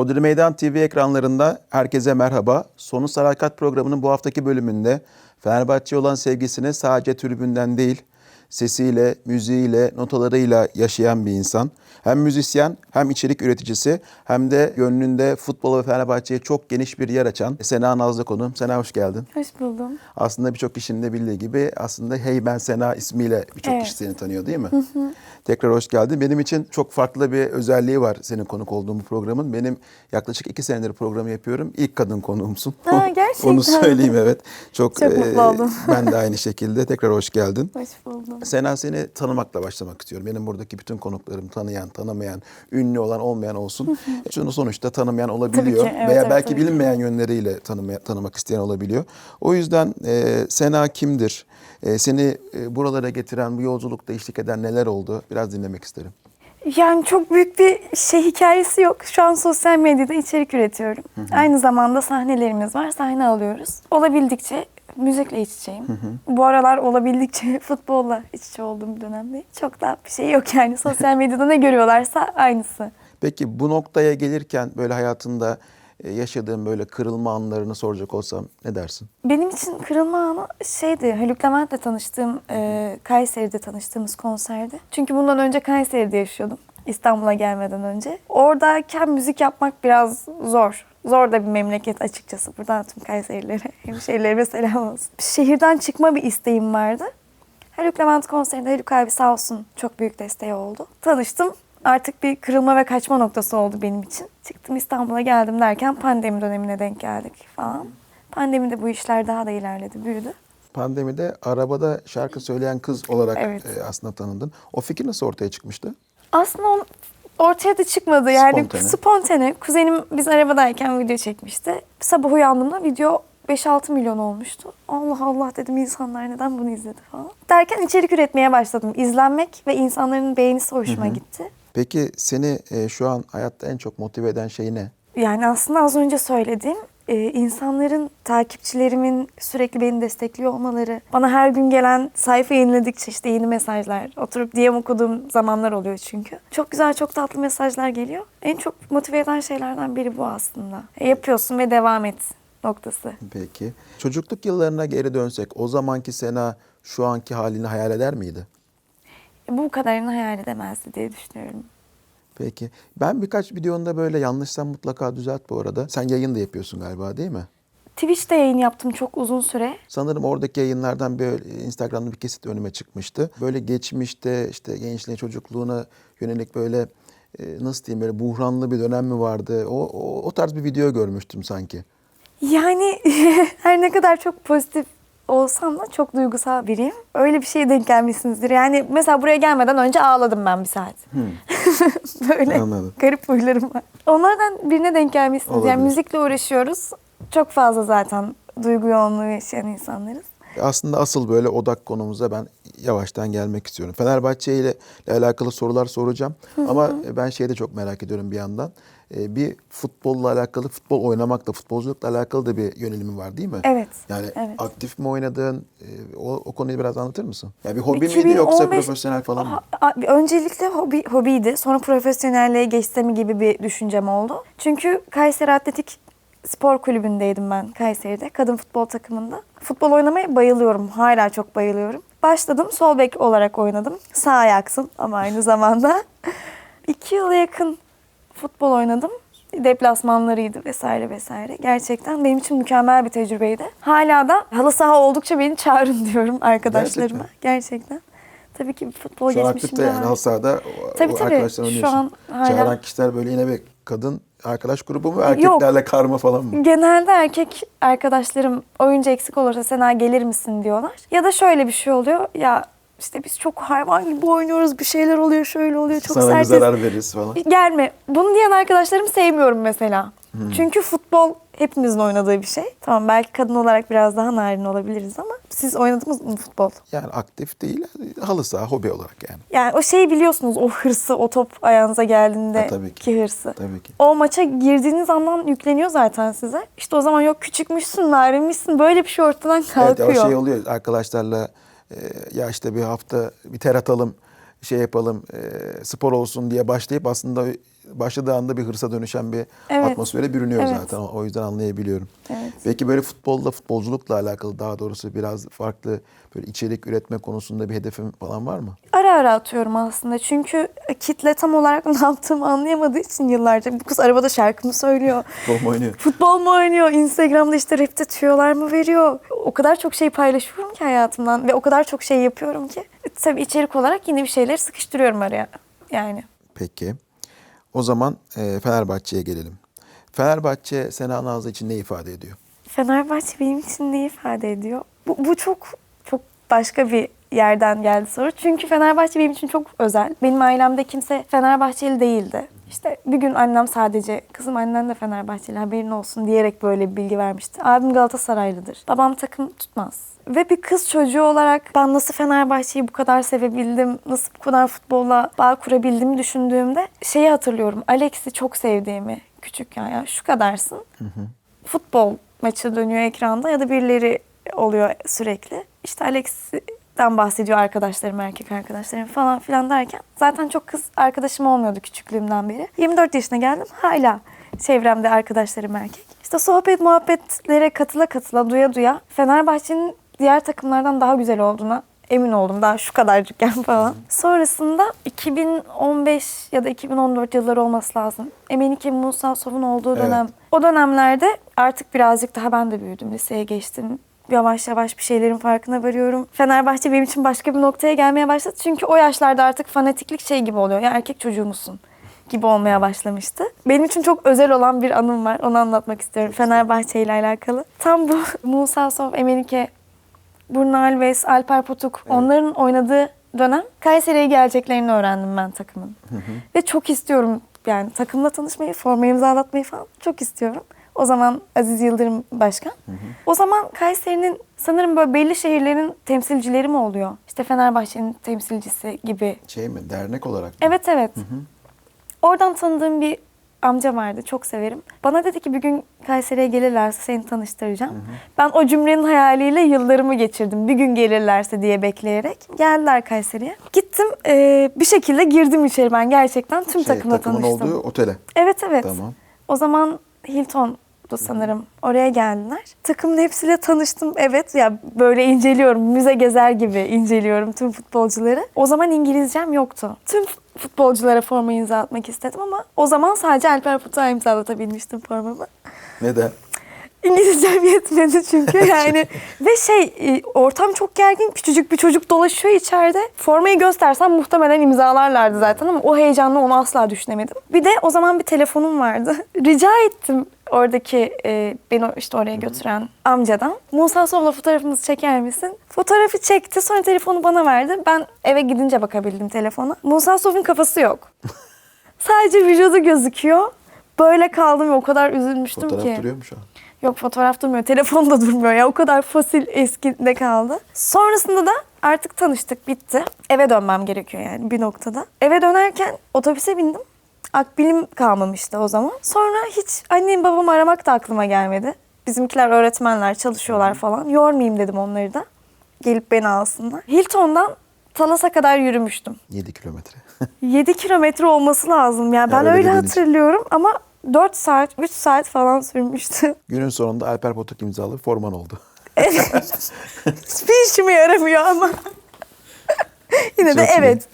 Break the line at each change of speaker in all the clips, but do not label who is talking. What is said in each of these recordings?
Hodri Meydan TV ekranlarında herkese merhaba. Sonu Sarakat programının bu haftaki bölümünde Fenerbahçe'ye olan sevgisini sadece tribünden değil, sesiyle, müziğiyle, notalarıyla yaşayan bir insan. Hem müzisyen, hem içerik üreticisi, hem de gönlünde futbol ve Fenerbahçe'ye çok geniş bir yer açan Sena Nazlı konuğum. Sena hoş geldin.
Hoş buldum.
Aslında birçok kişinin de bildiği gibi aslında Hey Ben Sena ismiyle birçok
Evet.
kişi seni tanıyor değil mi? Tekrar hoş geldin. Benim için çok farklı bir özelliği var senin konuk olduğum bu programın. Benim yaklaşık iki senedir programı yapıyorum. İlk kadın konuğumsun.
Aa, gerçekten
Onu söyleyeyim evet. Çok,
Çok mutlu oldum.
Ben de aynı şekilde. Tekrar hoş geldin.
Hoş buldum.
Sena seni tanımakla başlamak istiyorum. Benim buradaki bütün konuklarım tanıyan, tanımayan, ünlü olan, olmayan olsun. Şunu sonuçta tanımayan olabiliyor.
Tabii ki, evet,
Veya
evet,
belki
tabii
bilinmeyen yönleriyle tanımaya, tanımak isteyen olabiliyor. O yüzden e, Sena kimdir? E, seni e, buralara getiren, bu yolculukta eşlik eden neler oldu? Biraz dinlemek isterim.
Yani çok büyük bir şey hikayesi yok. Şu an sosyal medyada içerik üretiyorum. Aynı zamanda sahnelerimiz var. Sahne alıyoruz. Olabildikçe müzikle iç içeyim. Bu aralar olabildikçe futbolla iç içe olduğum bir dönemde. Çok da bir şey yok yani. Sosyal medyada ne görüyorlarsa aynısı.
Peki bu noktaya gelirken böyle hayatında e, yaşadığın böyle kırılma anlarını soracak olsam ne dersin?
Benim için kırılma anı şeydi, Haluk Levent'le tanıştığım, e, Kayseri'de tanıştığımız konserde. Çünkü bundan önce Kayseri'de yaşıyordum. İstanbul'a gelmeden önce. Oradayken müzik yapmak biraz zor. Zor da bir memleket açıkçası. Buradan tüm Kayserililere, hemşehrilerime selam olsun. Şehirden çıkma bir isteğim vardı. Haluk Levent konserinde Haluk abi sağ olsun çok büyük desteği oldu. Tanıştım. Artık bir kırılma ve kaçma noktası oldu benim için. Çıktım İstanbul'a geldim derken pandemi dönemine denk geldik falan. Pandemide bu işler daha da ilerledi, büyüdü.
Pandemide arabada şarkı söyleyen kız olarak
Evet.
e, aslında tanındın. O fikir nasıl ortaya çıkmıştı?
Aslında ortaya da çıkmadı yani
Spontane.
spontane. Kuzenim biz arabadayken video çekmişti. Sabah uyandığımda video 5-6 milyon olmuştu. Allah Allah dedim insanlar neden bunu izledi falan. Derken içerik üretmeye başladım. İzlenmek ve insanların beğenisi hoşuma gitti.
Peki seni e, şu an hayatta en çok motive eden şey ne?
Yani aslında az önce söylediğim e, insanların, takipçilerimin sürekli beni destekliyor olmaları, bana her gün gelen sayfa yeniledikçe işte yeni mesajlar, oturup DM okuduğum zamanlar oluyor çünkü. Çok güzel, çok tatlı mesajlar geliyor. En çok motive eden şeylerden biri bu aslında. E, yapıyorsun ve devam et noktası.
Peki. Çocukluk yıllarına geri dönsek o zamanki Sena şu anki halini hayal eder miydi?
E, bu kadarını hayal edemezdi diye düşünüyorum.
Peki. Ben birkaç videonda böyle yanlışsam mutlaka düzelt bu arada. Sen yayın da yapıyorsun galiba değil mi?
Twitch'te yayın yaptım çok uzun süre.
Sanırım oradaki yayınlardan böyle Instagram'da bir kesit önüme çıkmıştı. Böyle geçmişte işte gençliğe, çocukluğuna yönelik böyle e, nasıl diyeyim böyle buhranlı bir dönem mi vardı? O, o, o tarz bir video görmüştüm sanki.
Yani her ne kadar çok pozitif olsam da çok duygusal biriyim. Öyle bir şeye denk gelmişsinizdir. Yani mesela buraya gelmeden önce ağladım ben bir saat. Böyle
Anladım.
garip huylarım var. Onlardan birine denk gelmişsiniz.
Olabilir.
Yani müzikle uğraşıyoruz. Çok fazla zaten duygu yoğunluğu yaşayan insanlarız.
Aslında asıl böyle odak konumuza ben yavaştan gelmek istiyorum. Fenerbahçe ile ile alakalı sorular soracağım. Ama ben şeyi de çok merak ediyorum bir yandan. Ee, Bir futbolla alakalı, futbol oynamakla, futbolculukla alakalı da bir yönelimin var değil mi?
Evet,
Yani
evet.
aktif mi oynadın? Ee, O, o konuyu biraz anlatır mısın? Yani bir hobi miydi
2015
yoksa profesyonel falan mı?
A- Öncelikle hobi, hobiydi. Sonra profesyonelliğe geçsem gibi bir düşüncem oldu. Çünkü Kayseri Atletik Spor Kulübü'ndeydim ben Kayseri'de. Kadın futbol takımında. Futbol oynamaya bayılıyorum. Hala çok bayılıyorum. Başladım. Sol bek olarak oynadım. Sağ ayaksın ama aynı zamanda. İki yıla yakın futbol oynadım. Deplasmanlarıydı vesaire vesaire. Gerçekten benim için mükemmel bir tecrübeydi. Hala da halı saha oldukça beni çağırın diyorum arkadaşlarıma. Gerçekten. Tabii ki futbol
Şu an
de
yani halı sahada
Tabii, tabii.
arkadaşlar
Şu
oynuyorsun.
an hala-
Çağıran kişiler böyle yine bir kadın arkadaş grubu mu? Erkeklerle karma falan mı?
Genelde erkek arkadaşlarım oyuncu eksik olursa Sena gelir misin diyorlar. Ya da şöyle bir şey oluyor. Ya işte biz çok hayvan gibi oynuyoruz. Bir şeyler oluyor, şöyle oluyor. Çok
Sana
sertiz.
zarar veririz falan.
Gelme. Bunu diyen arkadaşlarımı sevmiyorum mesela.
Hmm.
Çünkü futbol hepimizin oynadığı bir şey. Tamam belki kadın olarak biraz daha narin olabiliriz ama siz oynadınız mı futbol?
Yani aktif değil, halı saha hobi olarak yani.
Yani o şeyi biliyorsunuz o hırsı, o top ayağınıza geldiğinde
Ha, tabii ki.
ki hırsı.
Tabii ki.
O maça girdiğiniz andan yükleniyor zaten size. İşte o zaman yok küçükmüşsün, narinmişsin böyle bir şey ortadan
Evet
kalkıyor.
o şey oluyor arkadaşlarla e, ya işte bir hafta bir ter atalım şey yapalım e, spor olsun diye başlayıp aslında başladığı anda bir hırsa dönüşen bir
Evet.
atmosfere bürünüyor
Evet.
zaten. O yüzden anlayabiliyorum.
Evet.
Peki böyle futbolda, futbolculukla alakalı daha doğrusu biraz farklı böyle içerik üretme konusunda bir hedefin falan var mı?
Ara ara atıyorum aslında. Çünkü kitle tam olarak ne yaptığımı anlayamadığı için yıllarca bu kız arabada şarkı mı söylüyor?
Futbol mu oynuyor?
Futbol mu oynuyor? Instagram'da işte rapte tüyolar mı veriyor? O kadar çok şey paylaşıyorum ki hayatımdan ve o kadar çok şey yapıyorum ki. E, Tabii içerik olarak yine bir şeyleri sıkıştırıyorum araya. Yani
Peki. O zaman e, Fenerbahçe'ye gelelim. Fenerbahçe Sena Nazlı için ne ifade ediyor?
Fenerbahçe benim için ne ifade ediyor? Bu, bu çok çok başka bir yerden geldi soru. Çünkü Fenerbahçe benim için çok özel. Benim ailemde kimse Fenerbahçeli değildi. İşte bir gün annem sadece kızım annen de Fenerbahçeli haberin olsun diyerek böyle bir bilgi vermişti. Abim Galatasaraylıdır. Babam takım tutmaz. Ve bir kız çocuğu olarak ben nasıl Fenerbahçe'yi bu kadar sevebildim, nasıl bu kadar futbolla bağ kurabildiğimi düşündüğümde şeyi hatırlıyorum. Alex'i çok sevdiğimi küçükken ya şu kadarsın futbol maçı dönüyor ekranda ya da birileri oluyor sürekli. İşte Alex'ten bahsediyor arkadaşlarım, erkek arkadaşlarım falan filan derken zaten çok kız arkadaşım olmuyordu küçüklüğümden beri. 24 yaşına geldim hala çevremde arkadaşlarım erkek. İşte sohbet muhabbetlere katıla katıla duya duya Fenerbahçe'nin diğer takımlardan daha güzel olduğuna emin oldum daha şu kadarcıkken falan. Sonrasında 2015 ya da 2014 yılları olması lazım. Emenike Musa Sov'un olduğu
Evet.
dönem. O dönemlerde artık birazcık daha ben de büyüdüm. Liseye geçtim. Yavaş yavaş bir şeylerin farkına varıyorum. Fenerbahçe benim için başka bir noktaya gelmeye başladı. Çünkü o yaşlarda artık fanatiklik şey gibi oluyor. Ya erkek çocuğu musun? gibi olmaya başlamıştı. Benim için çok özel olan bir anım var. Onu anlatmak istiyorum Fenerbahçe ile alakalı. Tam bu Musa Sov, Emenike Bruno Alves, Alper Potuk onların oynadığı dönem Kayseri'ye geleceklerini öğrendim ben takımın. Ve çok istiyorum yani takımla tanışmayı, forma imzalatmayı falan çok istiyorum. O zaman Aziz Yıldırım başkan. O zaman Kayseri'nin sanırım böyle belli şehirlerin temsilcileri mi oluyor? İşte Fenerbahçe'nin temsilcisi gibi.
Şey mi dernek olarak mı?
Evet evet. Oradan tanıdığım bir amca vardı. Çok severim. Bana dedi ki bir gün Kayseri'ye gelirlerse seni tanıştıracağım. Ben o cümlenin hayaliyle yıllarımı geçirdim. Bir gün gelirlerse diye bekleyerek. Geldiler Kayseri'ye. Gittim eee, bir şekilde girdim içeri ben gerçekten tüm
Şey,
takımla
takımın
tanıştım.
olduğu otele.
Evet evet.
Tamam.
O zaman Hilton'du sanırım. Oraya geldiler. Takımın hepsiyle tanıştım. Evet ya böyle inceliyorum. Müze gezer gibi inceliyorum tüm futbolcuları. O zaman İngilizcem yoktu. Tüm futbolculara forma imza atmak istedim ama o zaman sadece Alper Putuk'a imzalatabilmiştim formamı.
Neden?
İngilizcem yetmedi çünkü yani. Ve şey e, ortam çok gergin. Küçücük bir çocuk dolaşıyor içeride. Formayı göstersem muhtemelen imzalarlardı zaten ama o heyecanla onu asla düşünemedim. Bir de o zaman bir telefonum vardı. Rica ettim oradaki e, beni işte oraya götüren amcadan. Musa Sov'la fotoğrafımızı çeker misin? Fotoğrafı çekti sonra telefonu bana verdi. Ben eve gidince bakabildim telefona. Musa Sov'un kafası yok. Sadece vücudu gözüküyor. Böyle kaldım ve o kadar üzülmüştüm
Fotoğraf
ki.
duruyor mu şu an?
Yok fotoğraf durmuyor. Telefon da durmuyor ya. O kadar fosil eskide kaldı. Sonrasında da artık tanıştık. Bitti. Eve dönmem gerekiyor yani bir noktada. Eve dönerken otobüse bindim. Akbilim kalmamıştı o zaman. Sonra hiç annem babamı aramak da aklıma gelmedi. Bizimkiler öğretmenler çalışıyorlar falan. Yormayayım dedim onları da. Gelip beni alsınlar. Hilton'dan Talas'a kadar yürümüştüm.
7 kilometre.
7 kilometre olması lazım. Yani ben
öyle
öyle hatırlıyorum ama 4 saat, 3 saat falan sürmüştü.
Günün sonunda Alper Potuk imzalı forman oldu.
Evet. Hiçbir işime yaramıyor ama. Yine de
Çok iyi.
evet.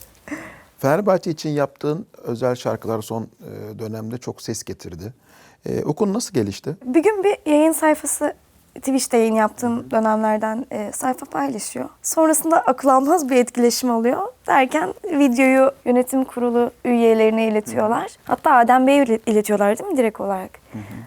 Fenerbahçe için yaptığın özel şarkılar son e, dönemde çok ses getirdi. E, okun nasıl gelişti?
Bir gün bir yayın sayfası Twitch'te yayın yaptığım dönemlerden e, sayfa paylaşıyor. Sonrasında akıl almaz bir etkileşim oluyor. Derken videoyu yönetim kurulu üyelerine iletiyorlar. Hatta Adem Bey'e ile- iletiyorlar değil mi direkt olarak?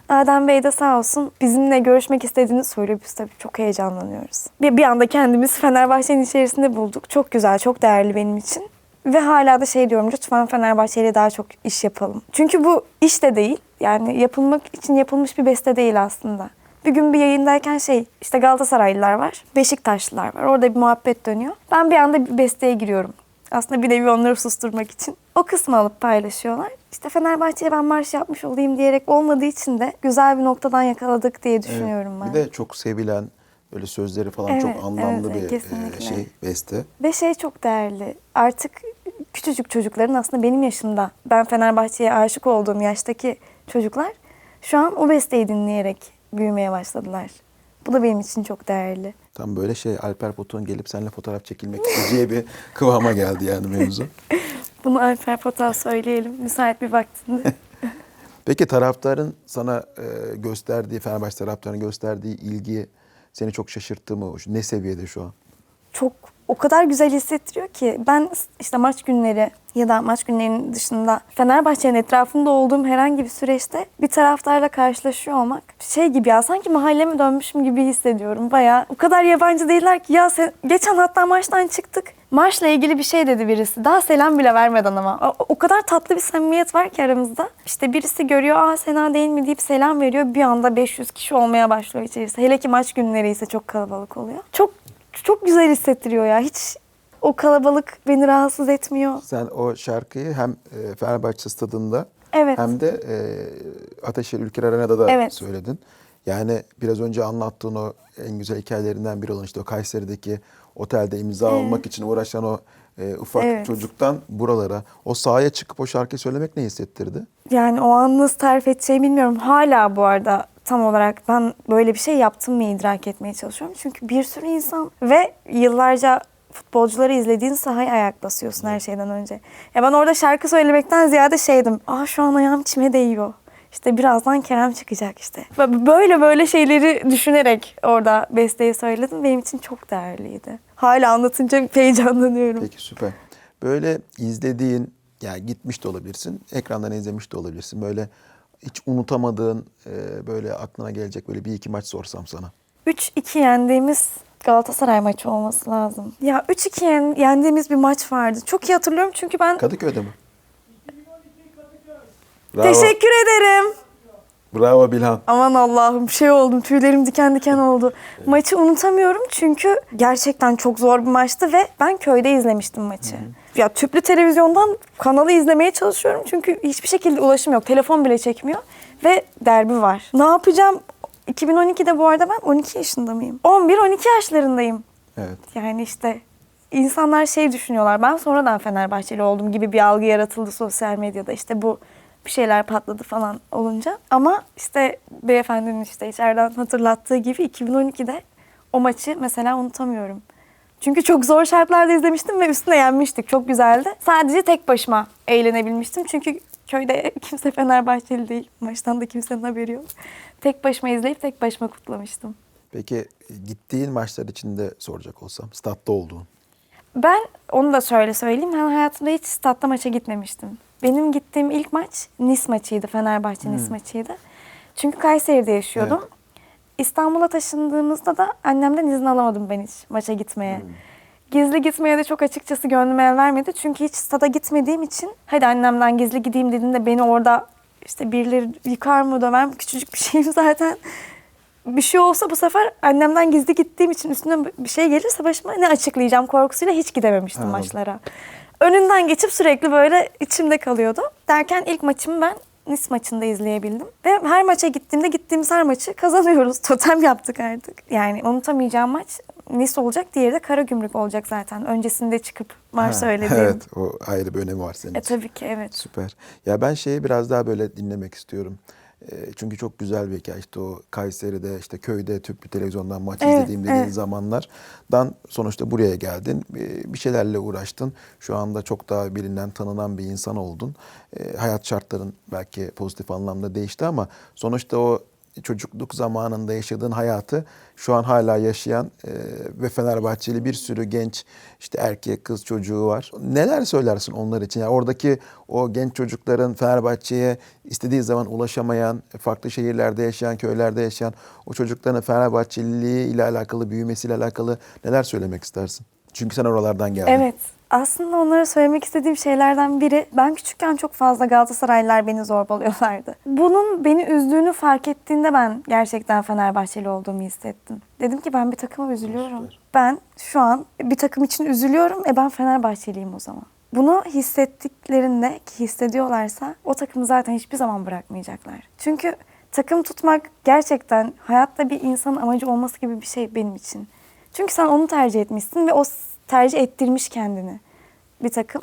Adem Bey de sağ olsun bizimle görüşmek istediğini söylüyor. Biz tabii çok heyecanlanıyoruz. Bir, bir anda kendimizi Fenerbahçe'nin içerisinde bulduk. Çok güzel, çok değerli benim için. Ve hala da şey diyorum lütfen Fenerbahçe ile daha çok iş yapalım. Çünkü bu iş de değil. Yani yapılmak için yapılmış bir beste değil aslında. Bir gün bir yayındayken şey işte Galatasaraylılar var, Beşiktaşlılar var. Orada bir muhabbet dönüyor. Ben bir anda bir besteye giriyorum. Aslında bir nevi onları susturmak için. O kısmı alıp paylaşıyorlar. İşte Fenerbahçe'ye ben marş yapmış olayım diyerek olmadığı için de güzel bir noktadan yakaladık diye düşünüyorum ben.
Bir de çok sevilen, böyle sözleri falan
Evet,
çok anlamlı
evet,
bir e,
kesinlikle.
şey, beste.
Ve şey çok değerli. Artık küçücük çocukların aslında benim yaşımda, ben Fenerbahçe'ye aşık olduğum yaştaki çocuklar şu an o besteyi dinleyerek büyümeye başladılar. Bu da benim için çok değerli.
Tam böyle şey Alper Potuk'un gelip seninle fotoğraf çekilmek isteyeceği bir kıvama geldi yani mevzu.
Bunu Alper Potak'a söyleyelim müsait bir vaktinde.
Peki taraftarın sana e, gösterdiği, Fenerbahçe taraftarının gösterdiği ilgi seni çok şaşırttı mı? Ne seviyede şu an?
çok o kadar güzel hissettiriyor ki ben işte maç günleri ya da maç günlerinin dışında Fenerbahçe'nin etrafında olduğum herhangi bir süreçte bir taraftarla karşılaşıyor olmak şey gibi ya sanki mahalleme dönmüşüm gibi hissediyorum. Bayağı o kadar yabancı değiller ki ya sen, geçen hatta maçtan çıktık. Maçla ilgili bir şey dedi birisi. Daha selam bile vermeden ama. O, o kadar tatlı bir samimiyet var ki aramızda. İşte birisi görüyor, aa Sena değil mi deyip selam veriyor. Bir anda 500 kişi olmaya başlıyor içerisi. Hele ki maç günleri ise çok kalabalık oluyor. Çok çok güzel hissettiriyor ya. Hiç o kalabalık beni rahatsız etmiyor.
Sen o şarkıyı hem e, Fenerbahçe stadında
Evet.
hem de e, Ateşehir Ülker Arena'da da
Evet.
söyledin. Yani biraz önce anlattığın o en güzel hikayelerinden biri olan işte o Kayseri'deki otelde imza almak için uğraşan o e, ufak
Evet.
çocuktan buralara o sahaya çıkıp o şarkıyı söylemek ne hissettirdi?
Yani o an nasıl tarif edeceğimi bilmiyorum. Hala bu arada tam olarak ben böyle bir şey yaptım mı idrak etmeye çalışıyorum. Çünkü bir sürü insan ve yıllarca futbolcuları izlediğin sahaya ayak basıyorsun her şeyden önce. Ya ben orada şarkı söylemekten ziyade şeydim. Aa şu an ayağım çime değiyor. İşte birazdan Kerem çıkacak işte. Böyle böyle şeyleri düşünerek orada besteyi söyledim. Benim için çok değerliydi. Hala anlatınca heyecanlanıyorum.
Peki süper. Böyle izlediğin, yani gitmiş de olabilirsin, ekrandan izlemiş de olabilirsin. Böyle hiç unutamadığın, e, böyle aklına gelecek böyle bir iki maç sorsam sana.
3-2 yendiğimiz Galatasaray maçı olması lazım. Ya 3-2 yen- yendiğimiz bir maç vardı. Çok iyi hatırlıyorum çünkü ben
Kadıköy'de mi? Bravo.
teşekkür ederim.
Bravo Bilhan.
Aman Allah'ım şey oldum. Tüylerim diken diken oldu. Maçı unutamıyorum çünkü gerçekten çok zor bir maçtı ve ben köyde izlemiştim maçı. Ya tüplü televizyondan kanalı izlemeye çalışıyorum çünkü hiçbir şekilde ulaşım yok. Telefon bile çekmiyor ve derbi var. Ne yapacağım? 2012'de bu arada ben 12 yaşında mıyım? 11-12 yaşlarındayım.
Evet.
Yani işte insanlar şey düşünüyorlar. Ben sonradan Fenerbahçeli oldum gibi bir algı yaratıldı sosyal medyada. İşte bu bir şeyler patladı falan olunca. Ama işte beyefendinin işte içeriden hatırlattığı gibi 2012'de o maçı mesela unutamıyorum. Çünkü çok zor şartlarda izlemiştim ve üstüne yenmiştik. Çok güzeldi. Sadece tek başıma eğlenebilmiştim. Çünkü köyde kimse Fenerbahçeli değil. Maçtan da kimsenin haberi yok. Tek başıma izleyip tek başıma kutlamıştım.
Peki e, gittiğin maçlar içinde soracak olsam, statta olduğun.
Ben onu da şöyle söyleyeyim. Ben hayatımda hiç statta maça gitmemiştim. Benim gittiğim ilk maç Nis maçıydı. Fenerbahçe Nis maçıydı. Çünkü Kayseri'de yaşıyordum.
Evet.
İstanbul'a taşındığımızda da annemden izin alamadım ben hiç maça gitmeye. Gizli gitmeye de çok açıkçası gönlüm el vermedi. Çünkü hiç stada gitmediğim için hadi annemden gizli gideyim dediğinde beni orada işte birileri yıkar mı döver küçücük bir şeyim zaten. Bir şey olsa bu sefer annemden gizli gittiğim için üstüne bir şey gelirse başıma ne açıklayacağım korkusuyla hiç gidememiştim
Anladım.
maçlara. Önünden geçip sürekli böyle içimde kalıyordu. Derken ilk maçımı ben Nis maçında izleyebildim. Ve her maça gittiğimde gittiğimiz her maçı kazanıyoruz. Totem yaptık artık. Yani unutamayacağım maç Nis olacak. Diğeri de Karagümrük olacak zaten. Öncesinde çıkıp
Ha,
söylediğim.
Evet, o ayrı bir önemi var senin
E
için.
tabii ki evet.
Süper. Ya ben şeyi biraz daha böyle dinlemek istiyorum. E, çünkü çok güzel bir hikaye. İşte o Kayseri'de, işte köyde tüplü televizyondan maç
Evet,
izlediğim dediğin
evet.
zamanlardan sonuçta buraya geldin. Bir bir şeylerle uğraştın. Şu anda çok daha bilinen, tanınan bir insan oldun. E, hayat şartların belki pozitif anlamda değişti ama sonuçta o çocukluk zamanında yaşadığın hayatı şu an hala yaşayan e, ve Fenerbahçeli bir sürü genç işte erkek kız çocuğu var. Neler söylersin onlar için? Yani oradaki o genç çocukların Fenerbahçe'ye istediği zaman ulaşamayan, farklı şehirlerde yaşayan, köylerde yaşayan o çocukların Fenerbahçeliliği ile alakalı, büyümesiyle alakalı neler söylemek istersin? Çünkü sen oralardan geldin.
Evet. Aslında onlara söylemek istediğim şeylerden biri ben küçükken çok fazla Galatasaraylılar beni zorbalıyorlardı. Bunun beni üzdüğünü fark ettiğinde ben gerçekten Fenerbahçeli olduğumu hissettim. Dedim ki ben bir takıma üzülüyorum. Ben şu an bir takım için üzülüyorum. E ben Fenerbahçeliyim o zaman. Bunu hissettiklerinde ki hissediyorlarsa o takımı zaten hiçbir zaman bırakmayacaklar. Çünkü takım tutmak gerçekten hayatta bir insanın amacı olması gibi bir şey benim için. Çünkü sen onu tercih etmişsin ve o tercih ettirmiş kendini bir takım.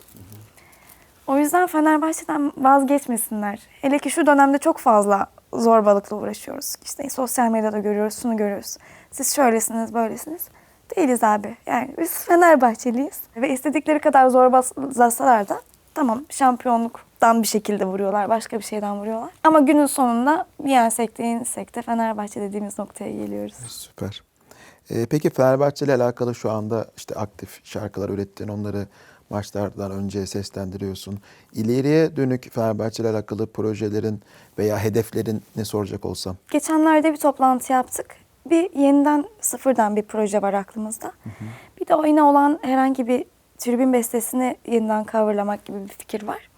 O yüzden Fenerbahçe'den vazgeçmesinler. Hele ki şu dönemde çok fazla zorbalıkla uğraşıyoruz. İşte sosyal medyada görüyoruz, şunu görüyoruz. Siz şöylesiniz, böylesiniz. Değiliz abi. Yani biz Fenerbahçeliyiz. Ve istedikleri kadar zorbalasalar da tamam şampiyonluktan bir şekilde vuruyorlar. Başka bir şeyden vuruyorlar. Ama günün sonunda yensek de yenilsek de Fenerbahçe dediğimiz noktaya geliyoruz.
Süper. Ee, peki Fenerbahçe ile alakalı şu anda işte aktif şarkılar ürettiğin onları maçlardan önce seslendiriyorsun. İleriye dönük Fenerbahçe ile alakalı projelerin veya hedeflerin ne soracak olsam?
Geçenlerde bir toplantı yaptık. Bir yeniden sıfırdan bir proje var aklımızda. Bir de oyuna olan herhangi bir tribün bestesini yeniden coverlamak gibi bir fikir var.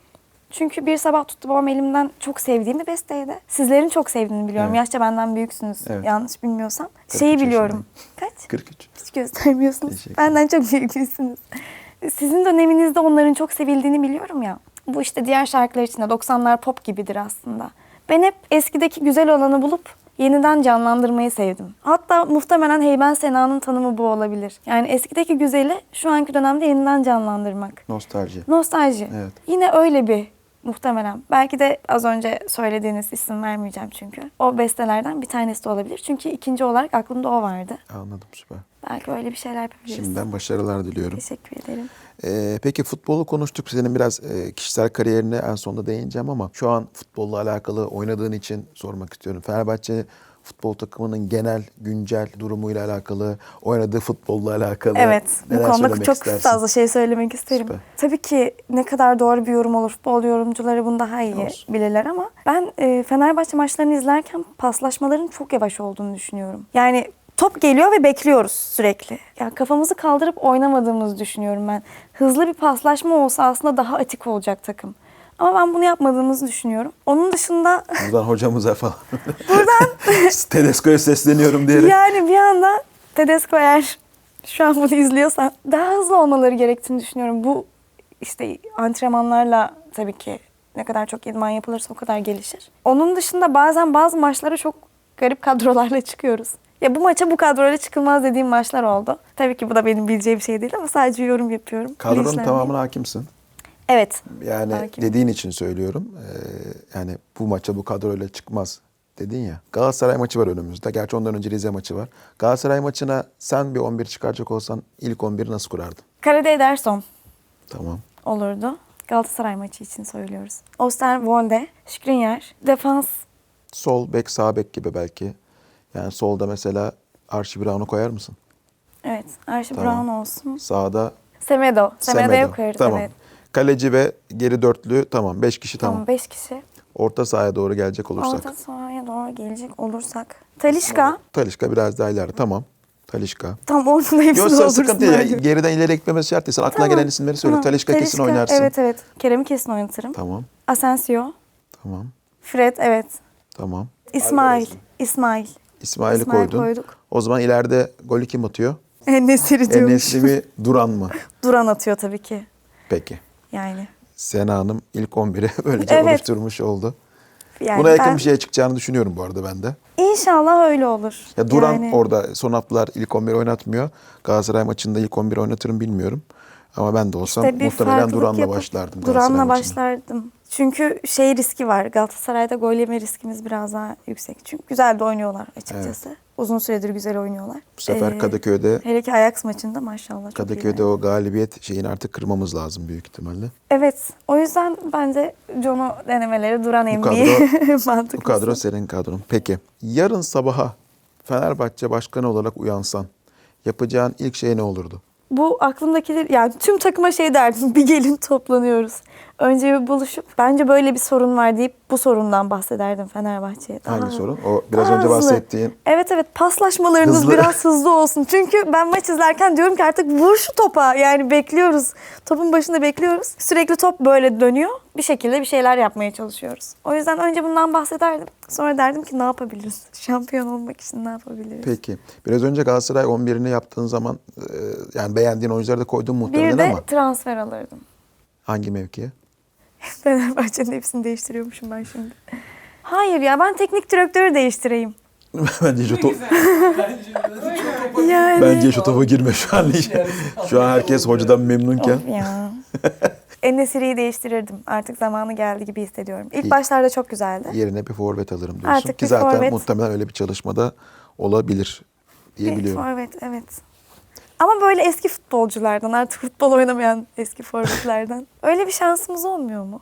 Çünkü bir sabah tuttu babam elimden çok sevdiğim bir besteydi. Sizlerin çok sevdiğini biliyorum.
Evet.
Yaşça benden büyüksünüz
Evet.
yanlış bilmiyorsam.
43
Şeyi biliyorum.
yaşındayım.
Kaç?
43.
Hiç göstermiyorsunuz. Benden çok büyüksünüz. Sizin döneminizde onların çok sevildiğini biliyorum ya. Bu işte diğer şarkılar içinde 90'lar pop gibidir aslında. Ben hep eskideki güzel olanı bulup yeniden canlandırmayı sevdim. Hatta muhtemelen Heyben Sena'nın tanımı bu olabilir. Yani eskideki güzeli şu anki dönemde yeniden canlandırmak.
Nostalji.
Nostalji.
Evet.
Yine öyle bir muhtemelen. Belki de az önce söylediğiniz isim vermeyeceğim çünkü. O bestelerden bir tanesi de olabilir. Çünkü ikinci olarak aklımda o vardı.
Anladım süper.
Belki öyle bir şeyler yapabiliriz.
Şimdiden başarılar diliyorum.
Teşekkür ederim.
Ee, peki futbolu konuştuk. Senin biraz e, kişisel kariyerine en sonunda değineceğim ama şu an futbolla alakalı oynadığın için sormak istiyorum. Fenerbahçe futbol takımının genel güncel durumuyla alakalı, oynadığı futbolla alakalı
Evet, bu konuda çok
istersin?
fazla şey söylemek isterim.
Süper.
Tabii ki ne kadar doğru bir yorum olur. Futbol yorumcuları bunu daha iyi
Olsun.
bilirler ama ben e, Fenerbahçe maçlarını izlerken paslaşmaların çok yavaş olduğunu düşünüyorum. Yani top geliyor ve bekliyoruz sürekli. Ya kafamızı kaldırıp oynamadığımızı düşünüyorum ben. Hızlı bir paslaşma olsa aslında daha atik olacak takım. Ama ben bunu yapmadığımızı düşünüyorum. Onun dışında
Buradan hocamıza falan. Buradan. Tedesco'ya sesleniyorum diyerek.
Yani bir anda Tedesco eğer şu an bunu izliyorsa daha hızlı olmaları gerektiğini düşünüyorum. Bu işte antrenmanlarla tabii ki ne kadar çok idman yapılırsa o kadar gelişir. Onun dışında bazen bazı maçlara çok garip kadrolarla çıkıyoruz. Ya bu maça bu kadroyla çıkılmaz dediğim maçlar oldu. Tabii ki bu da benim bileceğim bir şey değil ama sadece yorum yapıyorum.
Kadronun tamamına hakimsin.
Evet.
Yani
Hakim.
dediğin için söylüyorum. Ee, yani bu maça bu kadroyla çıkmaz dedin ya. Galatasaray maçı var önümüzde. Gerçi ondan önce Rize maçı var. Galatasaray maçına sen bir 11 çıkaracak olsan ilk 11'i nasıl kurardın?
Karade Ederson
Tamam.
olurdu. Galatasaray maçı için söylüyoruz. Osterwolde, Skriniar, defans
Sol bek, sağ bek gibi belki. Yani solda mesela Archie Brown'u koyar mısın?
Evet, Archie
Tamam.
Brown olsun.
Sağda
Semedo. Semedo'yu
Semedo.
koyarız
Tamam.
evet.
Kaleci ve geri dörtlü tamam. Beş kişi tamam.
Tamam, beş kişi.
Orta sahaya doğru gelecek olursak.
Orta sahaya doğru gelecek olursak. Talişka.
Talişka biraz daha ileride. Tamam. Talişka.
Tam ortada hepsini
Yoksa
olursun.
sıkıntı değil.
bence.
Geriden ileri eklemesi şart değil. Sen aklına
Tamam,
gelen isimleri söyle.
tamam.
Talişka, kesin oynarsın.
Evet evet. Kerem'i kesin oynatırım.
Tamam.
Asensio.
Tamam.
Fred evet.
Tamam.
İsmail. İsmail.
İsmail'i
İsmail
koydun.
koyduk.
O zaman ileride golü kim atıyor?
Enesiri diyormuş.
Enesli mi, Duran mı?
Duran atıyor tabii ki.
Peki.
Yani.
Sena Hanım ilk 11'i böylece
Evet.
oluşturmuş oldu.
yani
Buna yakın
ben-
bir şeye çıkacağını düşünüyorum bu arada ben de.
İnşallah öyle olur.
Ya Duran
Yani-
orada son haftalar ilk 11 oynatmıyor. Galatasaray maçında ilk 11 oynatırım bilmiyorum. Ama ben de olsam
İşte
muhtemelen Duran'la
yapıp
başlardım.
Duran'la başlardım. Çünkü şey riski var. Galatasaray'da gol yeme riskimiz biraz daha yüksek. Çünkü güzel de oynuyorlar açıkçası. Uzun süredir güzel oynuyorlar.
Bu sefer
Ee,
Kadıköy'de
Hele ki Ajax maçında maşallah
Kadıköy'de o galibiyet şeyini artık kırmamız lazım büyük ihtimalle.
Evet. O yüzden bence John'u denemeleri Duran
Bu
Emre'yi mantıklı.
Bu kadro senin kadron. Peki yarın sabaha Fenerbahçe başkanı olarak uyansan yapacağın ilk şey ne olurdu?
Bu aklımdakiler yani tüm takıma şey derdim. Bir gelin toplanıyoruz. Önce bir buluşup bence böyle bir sorun var deyip bu sorundan bahsederdim Fenerbahçe'ye. Daha
Hangi sorun? O biraz
Daha
önce
hızlı.
bahsettiğin
Evet evet paslaşmalarınız
Hızlı.
biraz hızlı olsun. Çünkü ben maç izlerken diyorum ki artık vur şu topa. Yani bekliyoruz. Topun başında bekliyoruz. Sürekli top böyle dönüyor. Bir şekilde bir şeyler yapmaya çalışıyoruz. O yüzden önce bundan bahsederdim. Sonra derdim ki ne yapabiliriz? Şampiyon olmak için ne yapabiliriz?
Peki. Biraz önce Galatasaray 11'ini yaptığın zaman e, yani beğendiğin oyuncuları da koydun muhtemelen
Bir de
ama
transfer alırdım.
hangi mevkiye?
Fenerbahçe'nin hepsini değiştiriyormuşum ben şimdi. Hayır ya ben teknik direktörü değiştireyim.
bence şu, to-
Yani.
bence şu topa girme şu an. şu an herkes hocadan memnunken.
Of ya. Enesiri'yi değiştirirdim. Artık zamanı geldi gibi hissediyorum. İlk
İyi.
başlarda çok güzeldi.
Yerine bir forvet alırım diyorsun.
Artık
Ki
bir
zaten
forvet.
muhtemelen öyle bir çalışmada olabilir diye
Bir
biliyorum.
Forvet evet. Ama böyle eski futbolculardan artık futbol oynamayan eski forvetlerden. Öyle bir şansımız olmuyor mu?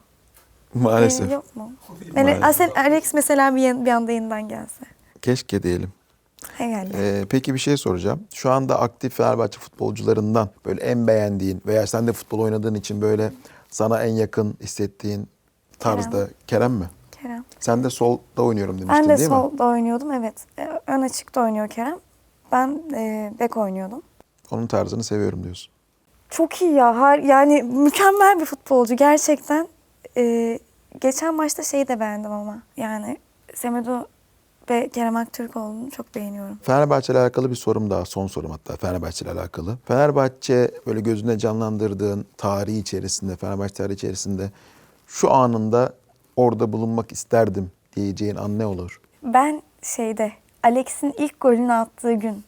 Maalesef.
Ee, Yok mu? Yani
Maalesef.
Asen- Alex mesela bir, bir anda yeniden gelse.
Keşke diyelim.
Herhalde.
Ee, peki bir şey soracağım. Şu anda aktif Fenerbahçe futbolcularından böyle en beğendiğin veya sen de futbol oynadığın için böyle sana en yakın hissettiğin tarzda Kerem, mi?
Kerem.
Sen de solda oynuyorum demiştin
Ben de
değil mi?
solda oynuyordum evet. Ee, Ön açıkta oynuyor Kerem. Ben e, bek oynuyordum.
Onun tarzını seviyorum diyorsun.
Çok iyi ya. Har yani mükemmel bir futbolcu gerçekten. Ee, geçen maçta şeyi de beğendim ama. Yani Semedo ve Kerem Aktürkoğlu'nu çok beğeniyorum.
Fenerbahçe ile alakalı bir sorum daha. Son sorum hatta Fenerbahçe ile alakalı. Fenerbahçe böyle gözünde canlandırdığın tarihi içerisinde, Fenerbahçe tarihi içerisinde şu anında orada bulunmak isterdim diyeceğin an ne olur?
Ben şeyde Alex'in ilk golünü attığı gün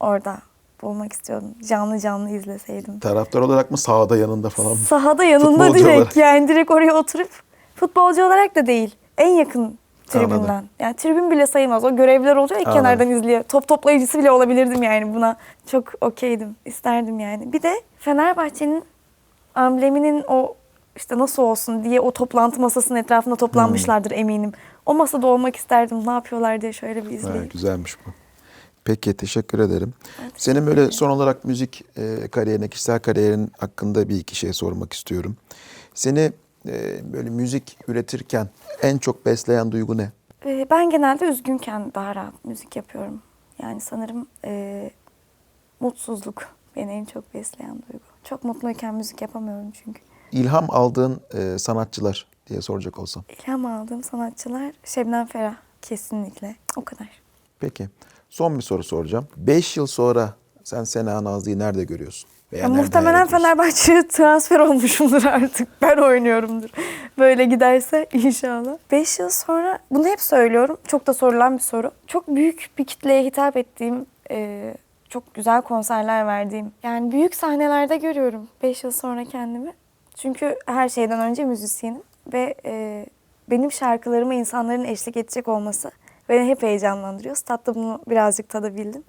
orada bulmak istiyordum. Canlı canlı izleseydim.
Taraftar olarak mı sahada yanında falan?
Sahada yanında
Futbolcu
direkt
olarak.
yani direkt oraya oturup futbolcu olarak da değil. En yakın tribünden.
Anladım.
Yani tribün bile sayılmaz. O görevliler oluyor ya
Anladım.
kenardan izliyor. Top toplayıcısı bile olabilirdim yani buna. Çok okeydim. isterdim yani. Bir de Fenerbahçe'nin ambleminin o işte nasıl olsun diye o toplantı masasının etrafında toplanmışlardır
Hmm.
eminim. O masada olmak isterdim. Ne yapıyorlar diye şöyle bir
Ha,
izleyip.
güzelmiş bu. Peki teşekkür ederim. Senin böyle son olarak müzik e, kariyerine, kişisel kariyerin hakkında bir iki şey sormak istiyorum. Seni e, böyle müzik üretirken en çok besleyen duygu ne?
Ee, Ben genelde üzgünken daha rahat müzik yapıyorum. Yani sanırım e, mutsuzluk beni en çok besleyen duygu. Çok mutluyken müzik yapamıyorum çünkü.
İlham aldığın e, sanatçılar diye soracak olsam.
İlham aldığım sanatçılar Şebnem Ferah kesinlikle. O kadar.
Peki son bir soru soracağım. 5 yıl sonra sen Sena Nazlı'yı nerede görüyorsun? Veya
Ya
nerede
muhtemelen? Fenerbahçe'ye transfer olmuşumdur artık. Ben oynuyorumdur. Böyle giderse inşallah. 5 yıl sonra bunu hep söylüyorum. Çok da sorulan bir soru. Çok büyük bir kitleye hitap ettiğim, e, çok güzel konserler verdiğim. Yani büyük sahnelerde görüyorum 5 yıl sonra kendimi. Çünkü her şeyden önce müzisyenim. Ve e, benim şarkılarıma insanların eşlik edecek olması beni hep heyecanlandırıyor. Statta bunu birazcık tadabildim.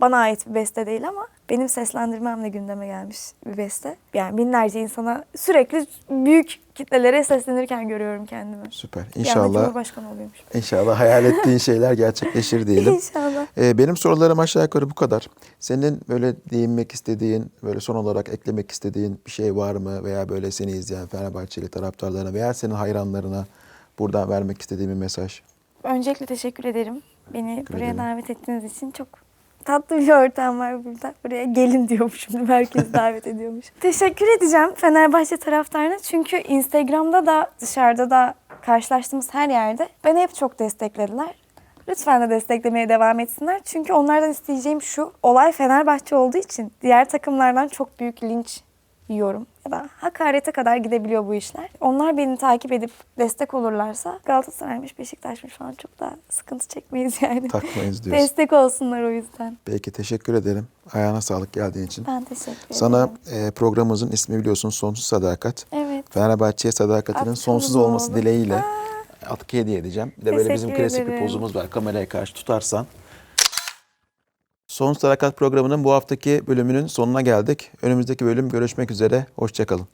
Bana ait bir beste değil ama benim seslendirmemle gündeme gelmiş bir beste. Yani binlerce insana sürekli büyük kitlelere seslenirken görüyorum kendimi.
Süper. İnşallah
Cumhurbaşkanı oluyormuş.
İnşallah hayal ettiğin şeyler gerçekleşir diyelim.
İnşallah.
Ee, benim sorularım aşağı yukarı bu kadar. Senin böyle değinmek istediğin, böyle son olarak eklemek istediğin bir şey var mı? Veya böyle seni izleyen Fenerbahçeli taraftarlarına veya senin hayranlarına buradan vermek istediğin bir mesaj.
Öncelikle teşekkür ederim. Beni
Teşekkür
buraya
ederim.
davet ettiğiniz için çok tatlı bir ortam var burada. Buraya gelin diyormuşum. Herkes davet ediyormuş. Teşekkür edeceğim Fenerbahçe taraftarına. Çünkü Instagram'da da dışarıda da karşılaştığımız her yerde beni hep çok desteklediler. Lütfen de desteklemeye devam etsinler. Çünkü onlardan isteyeceğim şu. Olay Fenerbahçe olduğu için diğer takımlardan çok büyük linç yiyorum. Ya da hakarete kadar gidebiliyor bu işler. Onlar beni takip edip destek olurlarsa Galatasaray'mış, Beşiktaş'mış falan çok da sıkıntı çekmeyiz yani.
Takmayız diyorsun.
Destek olsunlar o yüzden.
Peki teşekkür ederim. Ayağına sağlık geldiğin için.
Ben teşekkür ederim.
Sana e, programımızın ismi biliyorsun Sonsuz Sadakat.
Evet.
Fenerbahçe'ye sadakatinin
At
sonsuz olması
oğlum.
dileğiyle atkı hediye edeceğim. Bir de böyle bizim klasik bir
ederim.
pozumuz var. Kameraya karşı tutarsan. Sonsuz Sadakat programının bu haftaki bölümünün sonuna geldik. Önümüzdeki bölüm görüşmek üzere. Hoşçakalın.